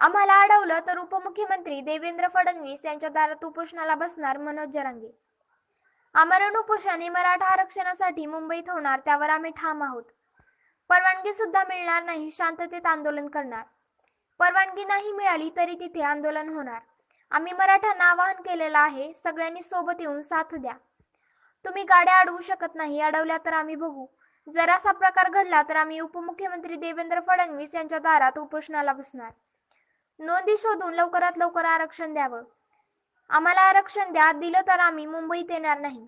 आम्हाला अडवलं तर उपमुख्यमंत्री देवेंद्र फडणवीस यांच्या दारात उपोषणाला बसणार मनोज जरांगे. आमरण उपोषण हे मराठा आरक्षणासाठी मुंबईत होणार त्यावर आम्ही ठाम आहोत. परवानगी सुद्धा मिळणार नाही शांततेत आंदोलन करणार. परवानगी नाही मिळाली तरी तिथे आंदोलन होणार. आम्ही मराठ्यांना आवाहन केलेलं आहे सगळ्यांनी सोबत येऊन साथ द्या. तुम्ही गाड्या अडवू शकत नाही अडवल्या तर आम्ही बघू. जर असा प्रकार घडला तर आम्ही उपमुख्यमंत्री देवेंद्र फडणवीस यांच्या दारात उपोषणाला बसणार. नोंदी शोधून लवकरात लवकर आरक्षण द्यावं. आम्हाला आरक्षण द्या दिलं तर आम्ही मुंबईत येणार नाही.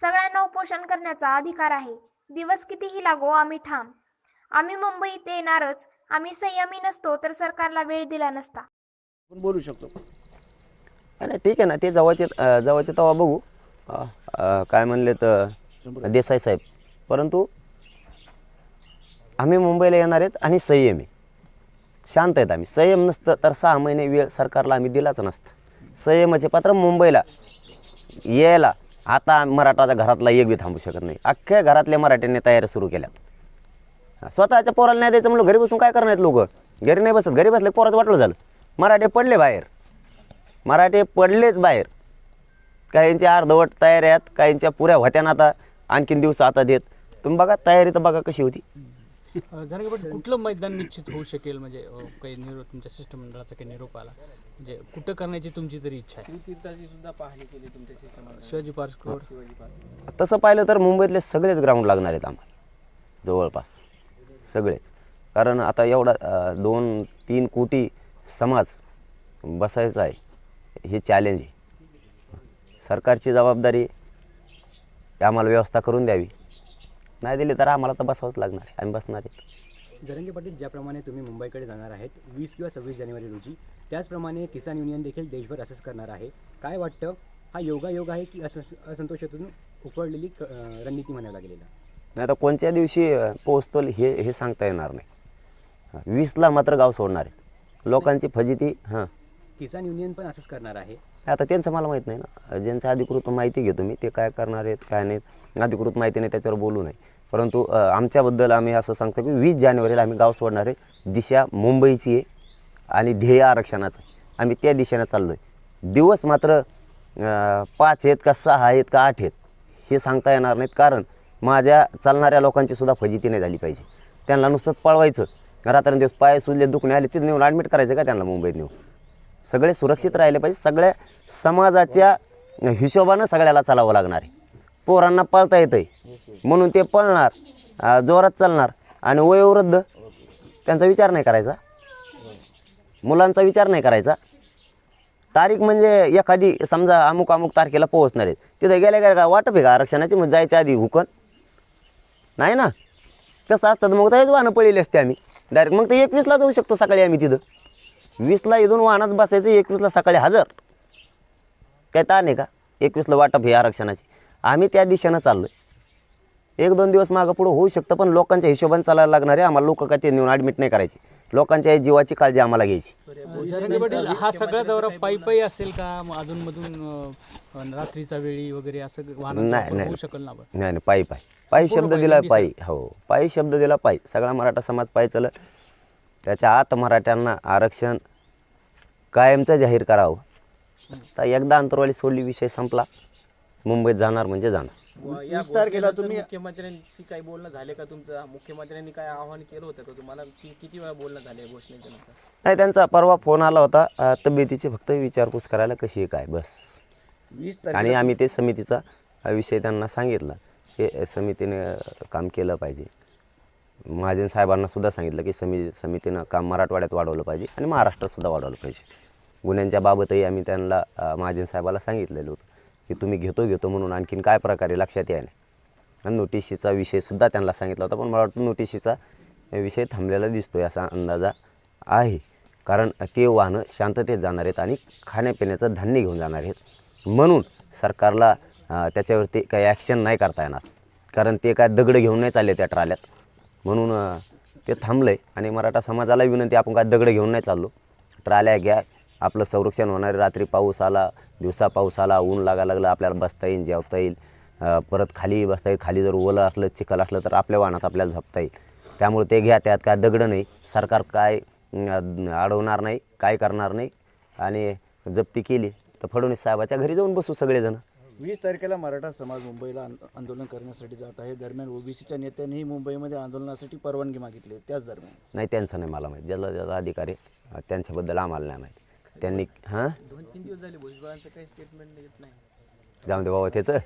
सगळ्यांना उपोषण करण्याचा अधिकार आहे. दिवस कितीही लागो आम्ही ठाम. आम्ही मुंबईत येणारच. आम्ही संयमी नसतो तर सरकारला वेळ दिला नसता. आपण बोलू शकतो. अरे ठीक आहे ना ते जवळचे जवळचे तेव्हा बघू. अं, अं, काय म्हणले तर देसाई साहेब. परंतु आम्ही मुंबईला येणार आहेत आणि संयम. शांत आहेत आम्ही. संयम नसतं तर सहा महिने वेळ सरकारला आम्ही दिलाच नसतं. संयमाचे पात्र मुंबईला. यायला आता मराठाच्या घरातला एक बी थांबू शकत नाही. अख्ख्या घरातल्या मराठ्यांनी तयारी सुरू केल्यात स्वतःच्या पोराला नाही द्यायचं म्हणलं घरी बसून काय करणार आहेत लोक? घरी नाही बसत घरी बसले पोराचं वाटलं झालं. मराठे पडले बाहेर. मराठे पडलेच बाहेर. काहींच्या अर्धवट तयारी आहेत काहींच्या पुऱ्या होत्या ना आता. आणखीन दिवस आता देत. तुम्ही बघा तयारी तर बघा कशी होती. कुठलं मैदान निश्चित होऊ शकेल? म्हणजे अ, काही निरोप तुमच्या शिष्टमंडळाचा काही निरोप आला? म्हणजे कुठं करण्याची तुमची तरी इच्छा आहे? तीर्थाची सुद्धा पाहणी केली तुमच्या शिष्टमंडळाने. शिवाजी पार्कवर शिवाजी पार्क. तसं पाहिलं तर मुंबईतले सगळेच ग्राउंड लागणार आहेत आम्हाला. जवळपास. सगळेच. कारण आता एवढा अं, दोन तीन कोटी समाज बसायचा आहे. हे चॅलेंज आहे. सरकारची जबाबदारी आहे आम्हाला व्यवस्था करून द्यावी. नाही दिली तर आम्हाला तर बसावंच लागणार आहे. आम्ही बसणार आहेत जरंगे पाटील ज्याप्रमाणे तुम्ही मुंबईकडे जाणार आहेत वीस किंवा सव्वीस जानेवारी रोजी त्याचप्रमाणे किसान युनियन देखील देशभर असंच करणार आहे. काय वाटतं? हा योगायोग आहे की असं असंतोषातून उकळलेली क- अं, रणनीती म्हणायला गेलेला नाही तर कोणत्या दिवशी अ, पोहोचतो हे हे सांगता येणार नाही. वीसला मात्र गाव सोडणार आहेत. लोकांची फजिती हां. किसान युनियन पण असंच करणार आहे. आता त्यांचं मला माहीत नाही ना. ज्यांचं अधिकृत माहिती घेतो मी ते काय करणार आहेत काय नाहीत. अधिकृत माहिती नाही त्याच्यावर बोलू नये. परंतु आमच्याबद्दल आम्ही असं सांगतो की वीस जानेवारीला आम्ही गाव सोडणार आहे. दिशा मुंबईची आहे आणि ध्येय आरक्षणाचं आम्ही त्या दिशेनं चाललो आहे दिवस मात्र पाच आहेत का सहा आहेत का आठ आहेत हे सांगता येणार नाहीत कारण माझ्या चालणाऱ्या लोकांची सुद्धा फजिती नाही झाली पाहिजे. त्यांना नुसतंच पळवायचं. रात्रंदिवस पाय सुजले दुखणे आले तिथे नेऊन ॲडमिट करायचं का त्यांना मुंबईत नेऊन? सगळे सुरक्षित राहिले पाहिजे. सगळ्या समाजाच्या हिशोबानं सगळ्याला चालावं लागणार आहे. पोरांना पळता येतं आहे म्हणून ते पळणार अं, जोरात चालणार. आणि वयोवृद्ध त्यांचा विचार नाही करायचा. मुलांचा विचार नाही करायचा. तारीख म्हणजे एखादी समजा अमुक अमुक तारखेला पोहोचणार आहेत. तिथे गेल्या गेल्या का वाटप आहे का आरक्षणाची? मग जायच्या आधी हुकन. नाही ना? तसं असतात? मग तेच वाहनं पळलेली असते आम्ही. डायरेक्ट मग ते एकवीसला जाऊ शकतो सकाळी आम्ही तिथं. वीसला इथून वाहनात बसायचं एकवीसला सकाळी हजर. काय ताण आहे का? एकवीसला वाटप हे आरक्षणाची. आम्ही त्या दिशेनं चाललो आहे एक दोन दिवस मागं पुढं होऊ शकतं पण लोकांच्या हिशोबाने चालायला लागणार आहे. आम्हाला लोक काय ते नेऊन ॲडमिट नाही करायची. लोकांच्या जीवाची काळजी आम्हाला घ्यायची. जरांगे पाटील हा सगळा दौरा पायी पायी असेल का? अधून मधून रात्रीचा वेळी वगैरे असं नाही, नाही. होऊ शकेल ना बरं? नाही नाही पायी पायी पायी शब्द दिला पायी. हो पायी शब्द दिला पायी. सगळा मराठा समाज पायी चलत त्याच्या आत मराठ्यांना आरक्षण कायमचं जाहीर करावं. तर एकदा अंतरवाली सोडली विषय संपला. मुंबईत जाणार म्हणजे जाणार. व या वीस तारखेला घोषणेनंतर तुम्ही- मुख्यमंत्र्यांशी काही बोलणं झाले का तुमचं? मुख्यमंत्र्यांनी काय आवाहन केलं होतं का तुम्हाला? कि- किती वेळा बोलणं झाले घोषणेच्या नंतर नाही त्यांचा परवा फोन आला होता. अं, तब्येतीची फक्त विचारपूस करायला कशी आहे काय बस. वीस आणि तारखेला आम्ही ते समितीचा अ, विषय त्यांना सांगितला. हे समितीने अ, काम केलं पाहिजे. महाजन साहेबांना सुद्धा सांगितलं की समी समितीनं काम मराठवाड्यात वाढवलं पाहिजे आणि महाराष्ट्रात सुद्धा वाढवलं पाहिजे. गुन्ह्यांच्या बाबतही आम्ही त्यांना अ, महाजन साहेबाला सांगितलेलं होतं. की तुम्ही घेतो घेतो म्हणून आणखीन काय प्रकारे लक्षात याय नाही आणि नोटिशीचा विषयसुद्धा त्यांना सांगितला होता पण मला वाटतं नोटिशीचा विषय थांबलेला दिसतोय असा अंदाजा आहे. कारण ते वाहनं शांततेत जाणार आहेत आणि खाण्यापिण्याचं धान्य घेऊन जाणार आहेत. म्हणून सरकारला त्याच्यावरती काही ॲक्शन नाही करता येणार. कारण ते काय दगड घेऊन नाही चालले त्या ट्राल्यात. म्हणून ते थांबलं आहे आणि मराठा समाजाला विनंती आपण काय दगड घेऊन नाही चाललो. ट्राल्या घ्या आपलं संरक्षण होणार. रात्री पाऊस आला दिवसा पाऊस आला ऊन लागायला लागलं आपल्याला बसता येईल जेवता येईल. परत खाली बसता येईल खाली जर ओलं असलं चिखल असलं तर आपल्या वाहनात आपल्याला झपता येईल. त्यामुळे ते घ्या त्यात काय दगड नाही. सरकार काय अडवणार नाही काय करणार नाही. आणि जप्ती केली तर फडणवीस साहेबाच्या घरी जाऊन बसू सगळेजण. वीस तारखेला मराठा समाज मुंबईला आंद- आंदोलन करण्यासाठी जात आहे. दरम्यान ओबीसीच्या नेत्यांनीही मुंबईमध्ये आंदोलनासाठी परवानगी मागितली आहे. त्याच दरम्यान. नाही त्यांचं नाही मला माहीत. ज्याला ज्याला अधिकार त्यांच्याबद्दल आम्हाला नाही माहीत. त्यांनी हां? दोन तीन दिवस झाले भुजबळांचं काही स्टेटमेंट येत नाही. जाऊन दे बाबा त्याचं.